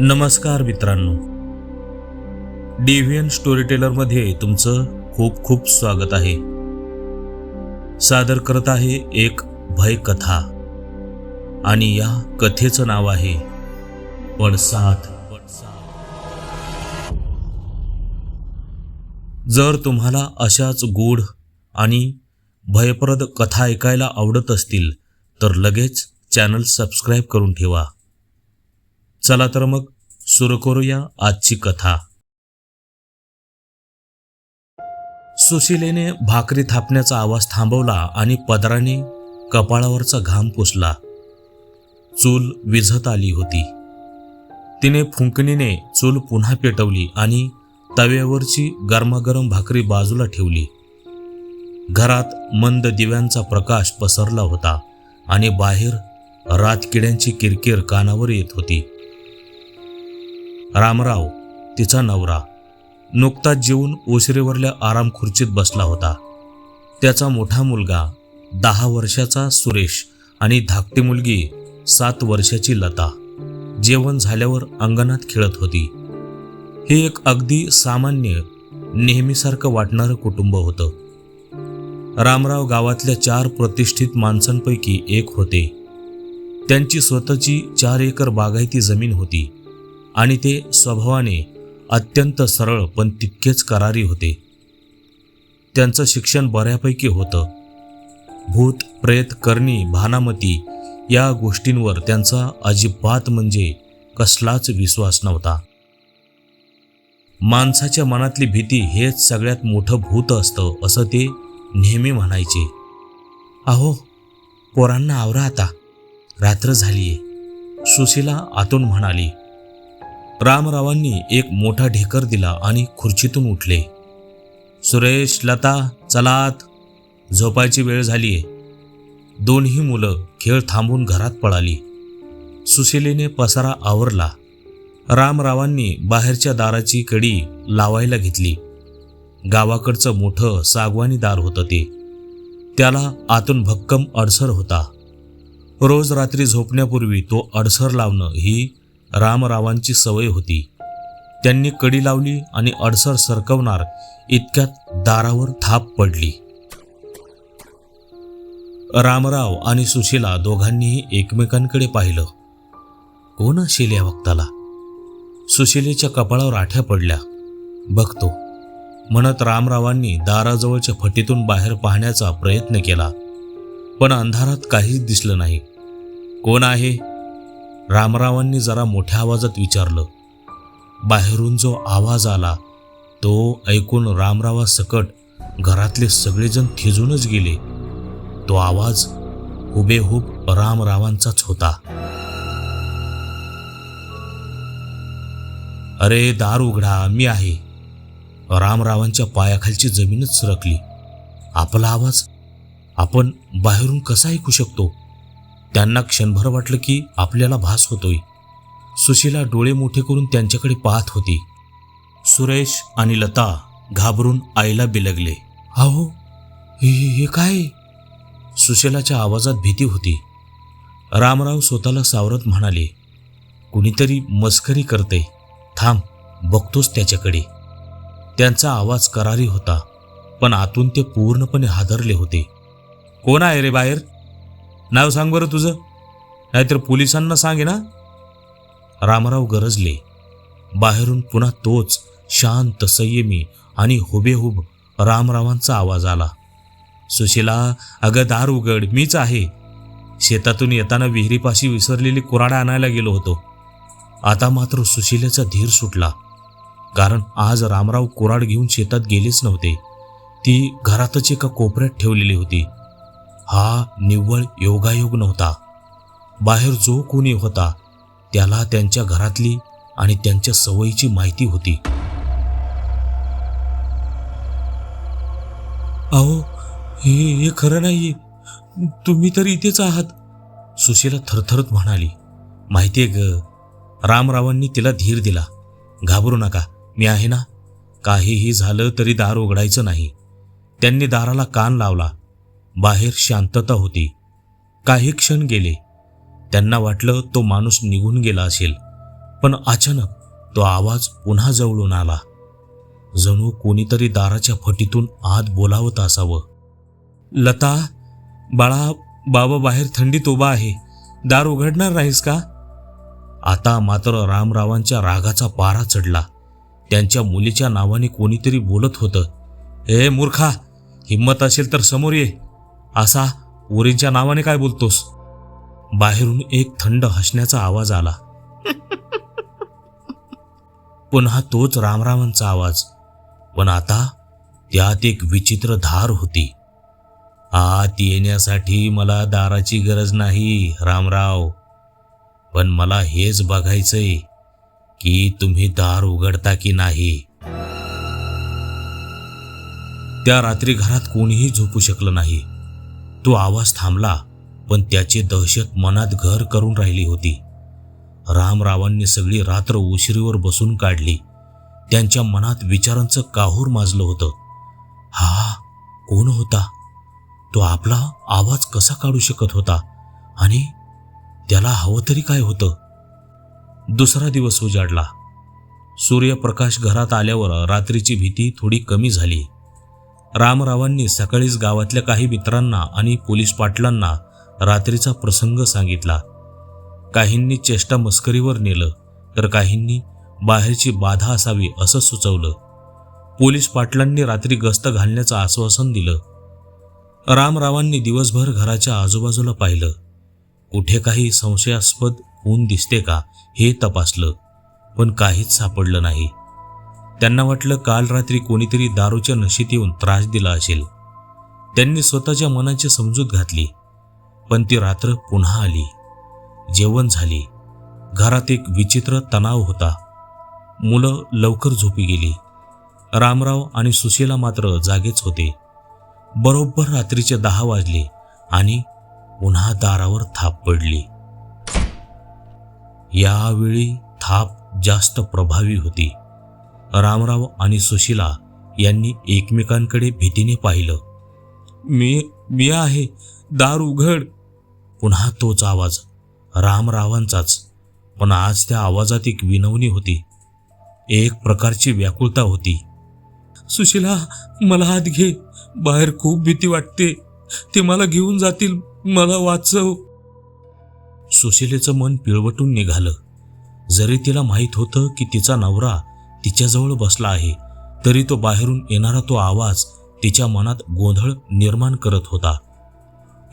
नमस्कार मित्रांनो. डेव्हियन स्टोरी टेलरमध्ये तुमचं खूप खूप स्वागत आहे. सादर करत आहे एक भय कथा आणि या कथेचं नाव आहे पडसाद. जर तुम्हाला अशाच गूढ आणि भयप्रद कथा ऐकायला आवडत असतील तर लगेच चॅनल सबस्क्राईब करून ठेवा. चला तर मग सुरू करूया आजची कथा. सुशिलेने भाकरी थापण्याचा आवाज थांबवला आणि पदराने कपाळावरचा घाम पुसला. चूल विझत आली होती. तिने फुंकणीने चूल पुन्हा पेटवली आणि तव्यावरची गरमागरम भाकरी बाजूला ठेवली. घरात मंद दिव्यांचा प्रकाश पसरला होता आणि बाहेर रातकिड्यांची किरकिर कानावर येत होती. रामराव तिचा नवरा नुकताच जेवून ओसरेवरल्या आराम खुर्चीत बसला होता. त्याचा मोठा मुलगा दहा वर्षाचा सुरेश आणि धाकटी मुलगी सात वर्षाची लता जेवण झाल्यावर अंगणात खेळत होती. हे एक अगदी सामान्य नेहमीसारखं वाटणारं कुटुंब होतं. रामराव गावातल्या चार प्रतिष्ठित माणसांपैकी एक होते. त्यांची स्वतःची चार एकर बागायती जमीन होती. आणि ते स्वभावाने अत्यंत सरळ पण तितकेच करारी होते. त्यांचं शिक्षण बऱ्यापैकी होतं. भूत प्रेत करणी भानामती या गोष्टींवर त्यांचा अजिबात म्हणजे कसलाच विश्वास नव्हता. माणसाच्या मनातली भीती हेच सगळ्यात मोठं भूत असतं असं ते नेहमी म्हणायचे. अहो पोरांना आवरा आता. रात्र झालीये. सुशीला आतून म्हणाली रामरावांनी एक मोठा ढेकर दिला आणि खुर्चीतून उठले. सुरेश लता चलात झोपायची वेळ झालीये. दोन्ही मुलं खेळ थांबून घरात पळाली. सुशिलेने पसारा आवरला. रामरावांनी बाहेरच्या दाराची कडी लावायला घेतली. गावाकडचं मोठं सागवानी दार होतं ते. त्याला आतून भक्कम अडसर होता. रोज रात्री झोपण्यापूर्वी तो अडसर लावणं ही रामरावांची सवय होती. त्यांनी कडी लावली आणि अडसर सरकवणार इतक्यात दारावर थाप पडली. रामराव आणि सुशीला दोघांनीही एकमेकांकडे पाहिलं. कोण असेल या वक्ताला? सुशीलेच्या कपाळावर आठ्या पडल्या. बघतो. म्हणत रामरावांनी दाराजवळच्या फटीतून बाहेर पाहण्याचा प्रयत्न केला. पण अंधारात काहीच दिसलं नाही. कोण आहे? रामरावांनी जरा मोठ्या आवाजात विचारलं. बाहेरून जो आवाज आला तो ऐकून रामरावा सकट घरातले सगळेजण थिजूनच गेले. तो आवाज हुबेहूब रामरावांचाच होता. अरे दार उघडा मी आहे. रामरावांच्या पायाखालची जमीनच सरकली. आपला आवाज आपण बाहेरून कसा ऐकू शकतो? त्यांना क्षणभर वाटलं की आपल्याला भास होतोय. सुशीला डोळे मोठे करून त्यांच्याकडे पाहत होती. सुरेश आणि लता घाबरून आईला बिलगले. अहो हे हे काय? सुशीलाच्या आवाजात भीती होती. रामराव स्वतःला सावरत म्हणाले कुणीतरी मस्करी करते. थांब बघतोच त्याच्याकडे. त्यांचा आवाज करारी होता पण आतून ते पूर्णपणे हादरले होते. कोण आहे रे बाहेर? नाव सांग बरं तुझं. नाहीतर पोलिसांना सांगे ना. रामराव गरजले. बाहेरून पुन्हा तोच शांत संयमी आणि हुबेहूब रामरावांचा आवाज आला. सुशीला अगं दार उघड मीच आहे. शेतातून येताना विहिरीपाशी विसरलेली कुराडा आणायला गेलो होतो. आता मात्र सुशिलेचा धीर सुटला. कारण आज रामराव कुराड घेऊन शेतात गेलेच नव्हते. ती घरातच एका कोपऱ्यात ठेवलेली होती. हा निव्वळ योगायोग नव्हता. बाहेर जो कोणी होता त्याला त्यांच्या घरातली आणि त्यांच्या सवयीची माहिती होती. अहो हे हे खरं नाही तुम्ही तर इथेच आहात. सुशीला थरथरत म्हणाली. माहितीये ग रामरावांनी तिला धीर दिला. घाबरू नका मी आहे ना. काहीही झालं तरी दार उघडायचं नाही. त्यांनी दाराला कान लावला. बाहेर शांतता होती. काही क्षण गेले. त्यांना वाटलं तो माणूस निघून गेला असेल. पण अचानक तो आवाज पुन्हा जवळून आला. जणू कोणीतरी दाराच्या फटीतून आत बोलावत असावं. लता बाळा बाबा बाहेर थंडीत उभा आहे. दार उघडणार नाहीस का? आता मात्र रामरावांच्या रागाचा पारा चढला. त्यांच्या मुलीच्या नावाने कोणीतरी बोलत होतं. ए मूर्खा हिम्मत असेल तर समोर ये. असा उरींच्या नावाने काय बोलतोस? बाहेरून एक थंड हसण्याचा आवाज आला. पुन्हा तोच रामरावांचा आवाज. पण आता त्यात एक विचित्र धार होती. आत येण्यासाठी मला दाराची गरज नाही रामराव. पण मला हेच बघायचंय की तुम्ही दार उघडता की नाही. त्या रात्री घरात कोणीही झोपू शकलं नाही. तो आवाज थांबला पण त्याची दहशत मनात घर करून राहिली होती. रामरावांनी सगळी रात्र उशिरीवर बसून काढली. त्यांच्या मनात विचारांचं काहूर माजलं होतं. हा कोण होता? तो आपला आवाज कसा काढू शकत होता? आणि त्याला हवं तरी काय होतं? दुसरा दिवस उजाडला. सूर्यप्रकाश घरात आल्यावर रात्रीची भीती थोडी कमी झाली. रामरावांनी सकाळीच गावातल्या काही मित्रांना आणि पोलीस पाटलांना रात्रीचा प्रसंग सांगितला. काहींनी चेष्टा मस्करीवर नेलं तर काहींनी बाहेरची बाधा असावी असं सुचवलं. पोलीस पाटलांनी रात्री गस्त घालण्याचं आश्वासन दिलं. रामरावांनी दिवसभर घराच्या आजूबाजूला पाहिलं. कुठे काही संशयास्पद होऊन दिसते का हे तपासलं पण काहीच सापडलं नाही. त्यांना वाटलं काल रात्री कोणीतरी दारूच्या नशेत येऊन त्रास दिला असेल. त्यांनी स्वतःच्या मनाची समजूत घातली पण ती रात्र पुन्हा आली. जेवण झाली. घरात एक विचित्र तणाव होता. मुलं लवकर झोपी गेली. रामराव आणि सुशीला मात्र जागेच होते. बरोबर रात्रीचे दहा वाजले आणि पुन्हा दारावर थाप पडली. यावेळी थाप जास्त प्रभावी होती. रामराव आणि सुशीला यांनी एकमेकांकडे भीतीने पाहिलं. मी मी आहे. दार उघड पुन्हा तोच आवाज. रामरावांचाच. पण आज त्या आवाजात एक विनवणी होती. एक प्रकारची व्याकुळता होती. सुशीला मला हात घे. बाहेर खूप भीती वाटते. ते मला घेऊन जातील. मला वाचव. सुशिलेचं मन पिळवटून निघालं. जरी तिला माहीत होतं की तिचा नवरा तिच्याजवळ बसला आहे. तरी तो बाहेरून येणारा तो आवाज तिच्या मनात गोंधळ निर्माण करत होता.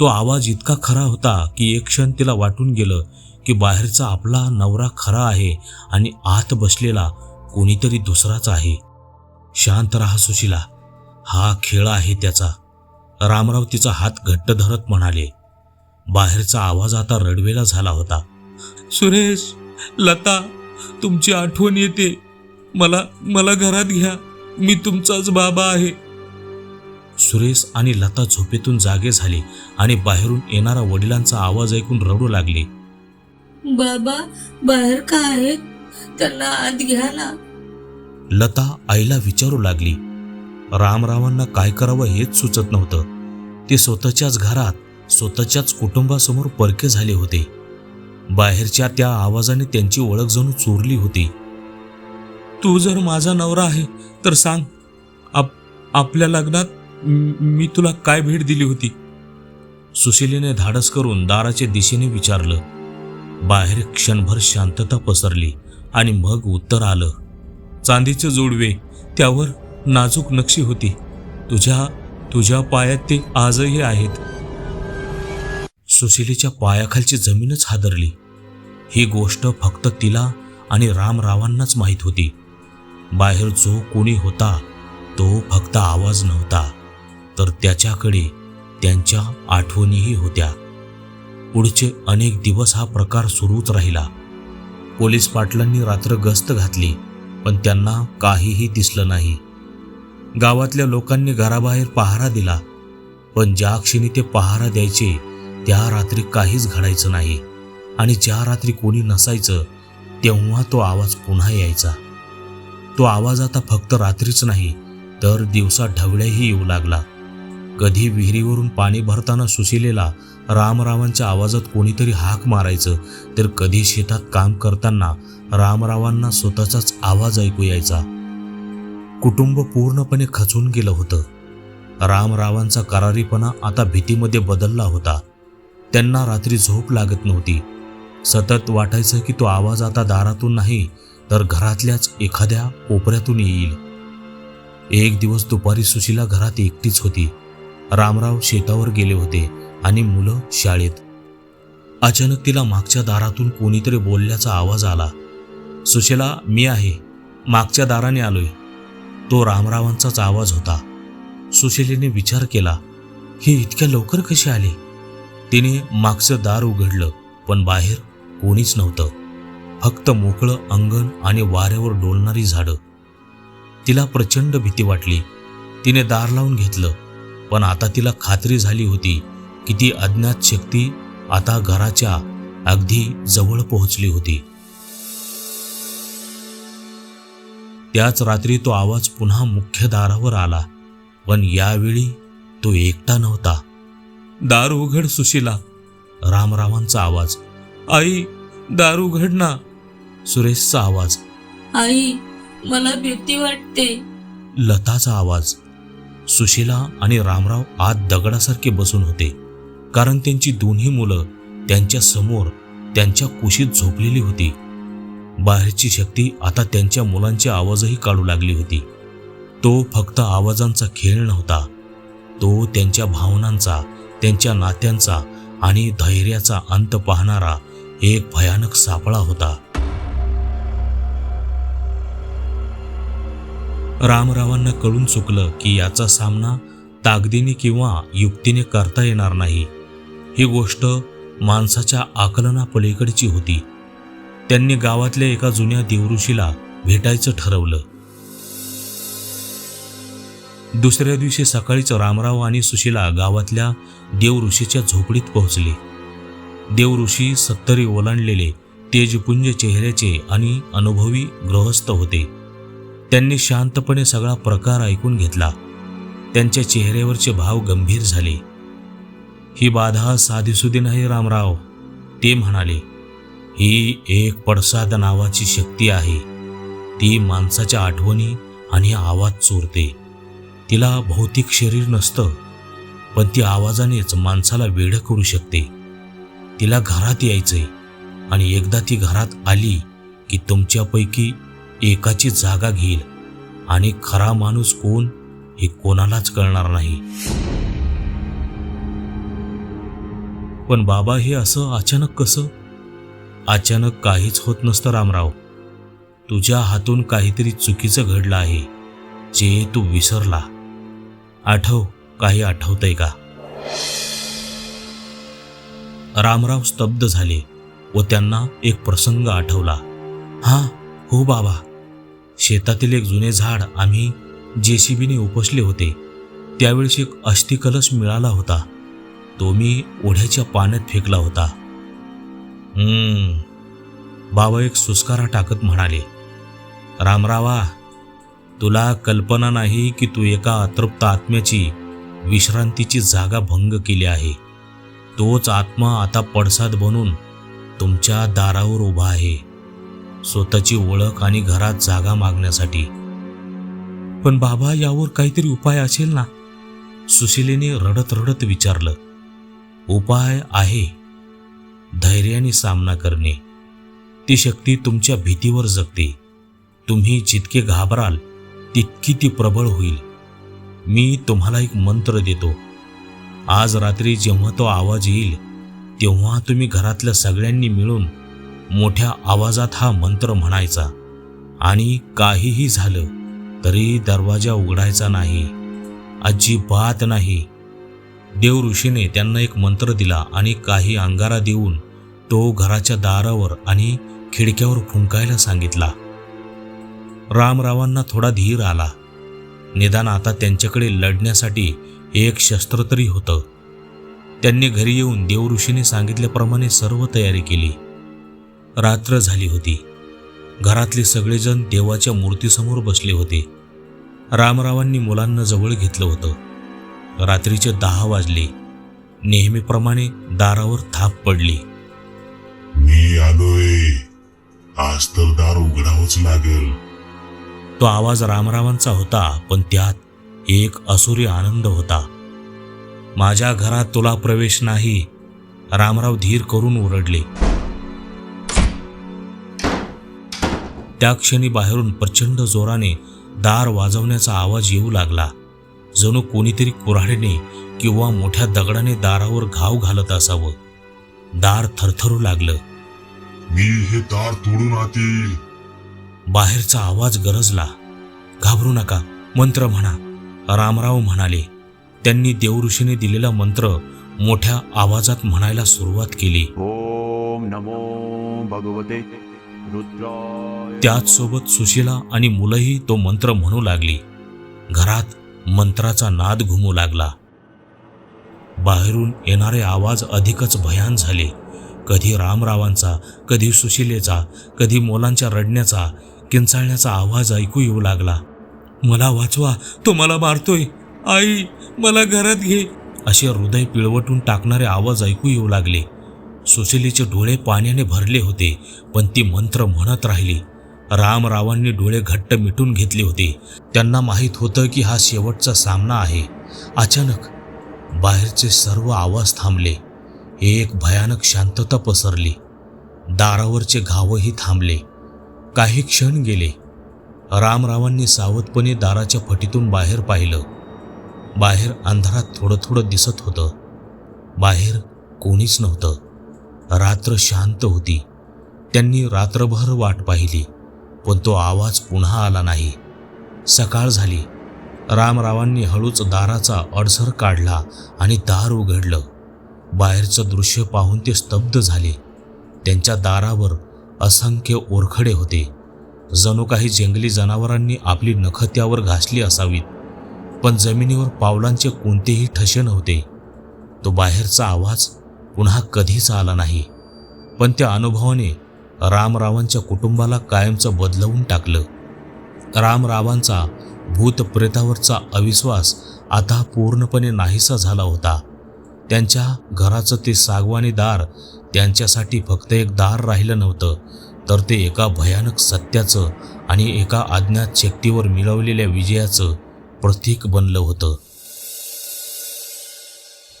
तो आवाज इतका खरा होता की एक क्षण तिला वाटून गेलं की बाहेरचा आपला नवरा खरा आहे आणि आत बसलेला कोणीतरी दुसराच आहे. शांत राहा सुशीला. हा खेळ आहे त्याचा. रामराव तिचा हात घट्ट धरत म्हणाले. बाहेरचा आवाज आता रडवेला झाला होता. सुरेश लता तुमची आठवण येते. मला मला घरात घ्या. मी तुमचाच बाबा आहे. सुरेश आणि लता झोपेतून जागे झाले आणि बाहेरून येणारा वडिलांचा आवाज ऐकून रडू लागले. बाबा बाहेर का आहेत त्यांना आत घ्या ना. लता आईला विचारू लागली. रामरावांना काय करावं हेच सुचत नव्हतं. ते स्वतःच्याच घरात स्वतःच्याच कुटुंबासमोर परके झाले होते. बाहेरच्या त्या आवाजाने त्यांची ओळख जणू चोरली होती. तू जर माझा नवरा आहे तर सांग आप आपल्या लग्नात मी तुला काय भेट दिली होती? सुशिलीने धाडस करून दाराच्या दिशेने विचारलं. बाहेर क्षणभर शांतता पसरली आणि मग उत्तर आलं. चांदीचे जोडवे त्यावर नाजूक नक्षी होती. तुझ्या तुझ्या पायात ते आजही आहेत. सुशिलीच्या पायाखालची जमीनच हादरली. ही गोष्ट फक्त तिला आणि रामरावांनाच माहीत होती. बाहेर जो कोणी होता तो फक्त आवाज नव्हता तर त्याच्याकडे त्यांच्या आठवणीही होत्या. पुढचे अनेक दिवस हा प्रकार सुरूच राहिला. पोलीस पाटलांनी रात्र गस्त घातली पण त्यांना काहीही दिसलं नाही. गावातल्या लोकांनी घराबाहेर पहारा दिला पण ज्या क्षणी ते पहारा द्यायचे त्या रात्री काहीच घडायचं नाही. आणि ज्या रात्री कोणी नसायचं तेव्हा तो आवाज पुन्हा यायचा. तो आवाज आता फक्त रात्रीच नाही तर दिवसा ढवळ्याही येऊ लागला. कधी विहिरीवरून पाणी भरताना सुशिलेला रामरावांच्या आवाजात कोणीतरी हाक मारायचं तर कधी शेतात काम करताना रामरावांना स्वतःचाच आवाज ऐकू यायचा. कुटुंब पूर्णपणे खचून गेलं होतं. रामरावांचा करारीपणा आता भीतीमध्ये बदलला होता. त्यांना रात्री झोप लागत नव्हती. सतत वाटायचं की तो आवाज आता दारातून नाही तर घरातल्याच एखाद्या कोपऱ्यातून येईल. एक दिवस दुपारी सुशीला घरात एकटीच होती. रामराव शेतावर गेले होते आणि मुलं शाळेत. अचानक तिला मागच्या दारातून कोणीतरी बोलल्याचा आवाज आला. सुशीला मी आहे. मागच्या दाराने आलोय. तो रामरावांचाच आवाज होता. सुशीलेने विचार केला हे इतक्या लवकर कसे आले? तिने मागचं दार उघडलं पण बाहेर कोणीच नव्हतं. फक्त मोकळं अंगण आणि वाऱ्यावर डोलणारी झाडं. तिला प्रचंड भीती वाटली. तिने दार लावून घेतलं पण आता तिला खात्री झाली होती की ती अज्ञात शक्ती आता घराच्या अगदी जवळ पोहोचली होती. त्याच रात्री तो आवाज पुन्हा मुख्य दारावर आला पण यावेळी तो एकटा नव्हता. दार उघड सुशीला रामरावांचा आवाज. आई दार उघड ना. सुरेशचा आवाज. आई मला भीती वाटते. लताचा आवाज. सुशीला आणि रामराव आत दगडासारखे बसून होते. कारण त्यांची दोन्ही मुलं त्यांच्यासमोर त्यांच्या कुशीत झोपलेली होती. बाहेरची शक्ती आता त्यांच्या मुलांचे आवाजही काढू लागली होती. तो फक्त आवाजांचा खेळ नव्हता. तो त्यांच्या भावनांचा त्यांच्या नात्यांचा आणि धैर्याचा अंत पाहणारा एक भयानक सापळा होता. रामरावांना कळून चुकलं की याचा सामना ताकदीने किंवा युक्तीने करता येणार नाही. ही गोष्ट माणसाच्या आकलनापलीकडची होती. त्यांनी गावातल्या एका जुन्या देवऋषीला भेटायचं ठरवलं. दुसऱ्या दिवशी सकाळीच रामराव आणि सुशीला गावातल्या देवऋषीच्या झोपडीत पोहोचले. देवऋषी सत्तरी ओलांडलेले तेजपुंज चेहऱ्याचे आणि अनुभवी गृहस्थ होते. त्यांनी शांतपणे सगळा प्रकार ऐकून घेतला. त्यांच्या चेहऱ्यावरचे भाव गंभीर झाले. ही बाधा साधीसुदी नाही रामराव ते म्हणाले. ही एक पडसाद नावाची शक्ती आहे. ती माणसाच्या आठवणी आणि आवाज चोरते. तिला भौतिक शरीर नसतं पण ती आवाजानेच माणसाला वेढ करू शकते. तिला घरात यायचंय आणि एकदा ती घरात आली की तुमच्यापैकी एकाची जागा घेईल. आणि खरा माणूस कोण हे कोणालाच कळणार नाही. पण बाबा हे असं अचानक कसं? अचानक काहीच होत नसतं रामराव. तुझ्या हातून काहीतरी चुकीचं घडलं आहे जे तू विसरला. आठव काही आठवतंय का? रामराव स्तब्ध झाले व त्यांना एक प्रसंग आठवला. हा हो बाबा. शेतातील एक जुने झाड आम्ही जेसीबीने उपसले होते. त्यावेळेस एक अस्थिकलश मिळाला होता. तो मी ओढ्याच्या पाण्यात फेकला होता. बाबा एक सुस्कारा टाकत म्हणाले रामरावा तुला कल्पना नाही की तू एका अतृप्त आत्म्याची विश्रांतीची जागा भंग केली आहे. तोच आत्मा आता पडसाद बनून तुमच्या दारावर उभा आहे. स्वतःची ओळख आणि घरात जागा मागण्यासाठी. पण बाबा यावर काहीतरी उपाय असेल ना? सुशिलेने रडत रडत विचारलं. उपाय आहे. धैर्याने सामना करणे. ती शक्ती तुमच्या भीतीवर जगते. तुम्ही जितके घाबराल तितकी ती प्रबळ होईल. मी तुम्हाला एक मंत्र देतो. आज रात्री जेव्हा तो आवाज येईल तेव्हा तुम्ही घरातल्या सगळ्यांनी मिळून मोठ्या आवाजात हा मंत्र म्हणायचा. आणि काहीही झालं तरी दरवाजा उघडायचा नाही. अजिबात नाही. देव ऋषीने त्यांना एक मंत्र दिला आणि काही अंगारा देऊन तो घराच्या दारावर आणि खिडक्यावर फुंकायला सांगितला. रामरावांना थोडा धीर आला. निदान आता त्यांच्याकडे लढण्यासाठी एक शस्त्र तरी होतं. त्यांनी घरी येऊन देवऋषीने सांगितल्याप्रमाणे सर्व तयारी केली. रात्र झाली होती. घरातले सगळेजण देवाच्या मूर्तीसमोर बसले होते. रामरावांनी मुलांना जवळ घेतलं होतं. रात्रीचे दहा वाजले. नेहमीप्रमाणे दारावर थाप पडली. मी आलोय. आज तर दार उघडावंच लागेल. तो आवाज रामरावांचा होता पण त्यात एक असुरी आनंद होता. माझ्या घरात तुला प्रवेश नाही. रामराव धीर करून ओरडले. त्या क्षणी बाहेरून प्रचंड जोराने दार वाजवण्याचा आवाज येऊ लागला. जणू कोणीतरी कुऱ्हाडीने किंवा मोठ्या दगडाने दारावर घाव घालत असावं. दार थरथरू लागलं. मी हे दार तोडून आत येईल बाहेरचा आवाज गरजला. घाबरू नका मंत्र म्हणा. रामराव म्हणाले. त्यांनी देवऋषीने दिलेला मंत्र मोठ्या आवाजात म्हणायला सुरुवात केली. ॐ नमो भगवते त्याचसोबत सुशीला आणि मुलंही तो मंत्र म्हणू लागली. घरात मंत्राचा नाद घुमू लागला. बाहेरून येणारे आवाज अधिकच भयान झाले. कधी रामरावांचा कधी सुशिलेचा कधी मोलांच्या रडण्याचा किंचाळण्याचा आवाज ऐकू येऊ लागला. मला वाचवा तो मला मारतोय. आई मला घरात घे. असे हृदय पिळवटून टाकणारे आवाज ऐकू येऊ लागले. सुशिलीचे डोळे पाण्याने भरले होते पण ती मंत्र म्हणत राहिली. रामरावांनी डोळे घट्ट मिटून घेतले होते. त्यांना माहीत होतं की हा शेवटचा सामना आहे. अचानक बाहेरचे सर्व आवाज थांबले. एक भयानक शांतता पसरली. दारावरचे घावही थांबले. काही क्षण गेले. रामरावांनी सावधपणे दाराच्या फटीतून बाहेर पाहिलं. बाहेर अंधारात थोडं थोडं दिसत होतं. बाहेर कोणीच नव्हतं. रात्र शांत होती. त्यांनी रात्रभर वाट पाहिली पण तो आवाज पुन्हा आला नाही. सकाळ झाली. रामरावांनी हळूच दाराचा अडसर काढला आणि दार उघडलं. बाहेरचं दृश्य पाहून ते स्तब्ध झाले. त्यांच्या दारावर असंख्य ओरखडे होते. जणू काही जंगली जनावरांनी आपली नखं त्यावर घासली असावीत पण जमिनीवर पावलांचे कोणतेही ठसे नव्हते. तो बाहेरचा आवाज पुन्हा कधीच आला नाही. पण त्या अनुभवाने रामरावांच्या कुटुंबाला कायमचं बदलवून टाकलं. रामरावांचा भूतप्रेतावरचा अविश्वास आता पूर्णपणे नाहीसा झाला होता. त्यांच्या घराचं ते सागवानी दार त्यांच्यासाठी फक्त एक दार राहिलं नव्हतं तर ते एका भयानक सत्याचं आणि एका अज्ञात शक्तीवर मिळवलेल्या विजयाचं प्रतीक बनलं होतं.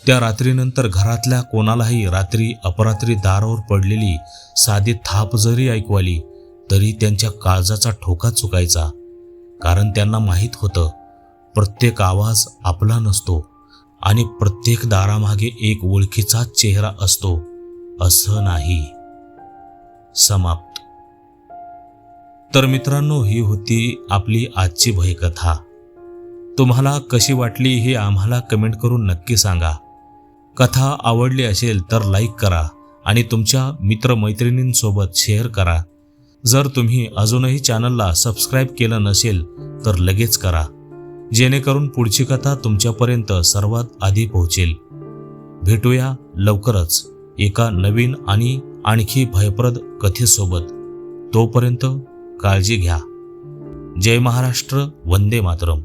त्या रात्रीनंतर घरातल्या कोणालाही रात्री अपरात्री दारावर पडलेली साधी थाप जरी ऐकू आली तरी त्यांच्या काळजाचा ठोका चुकायचा. कारण त्यांना माहीत होतं प्रत्येक आवाज आपला नसतो आणि प्रत्येक दारामागे एक ओळखीचा चेहरा असतो असं नाही. समाप्त. तर मित्रांनो ही होती आपली आजची भयकथा. तुम्हाला कशी वाटली हे आम्हाला कमेंट करून नक्की सांगा. कथा आवडली असेल तर लाईक करा आणि तुमच्या मित्रमैत्रिणींसोबत शेअर करा. जर तुम्ही अजूनही चॅनलला सबस्क्राईब केलं नसेल तर लगेच करा. जेणेकरून पुढची कथा तुमच्यापर्यंत सर्वात आधी पोहोचेल. भेटूया लवकरच एका नवीन आणि आणखी भयप्रद कथेसोबत. तोपर्यंत काळजी घ्या. जय महाराष्ट्र वंदे मातरम.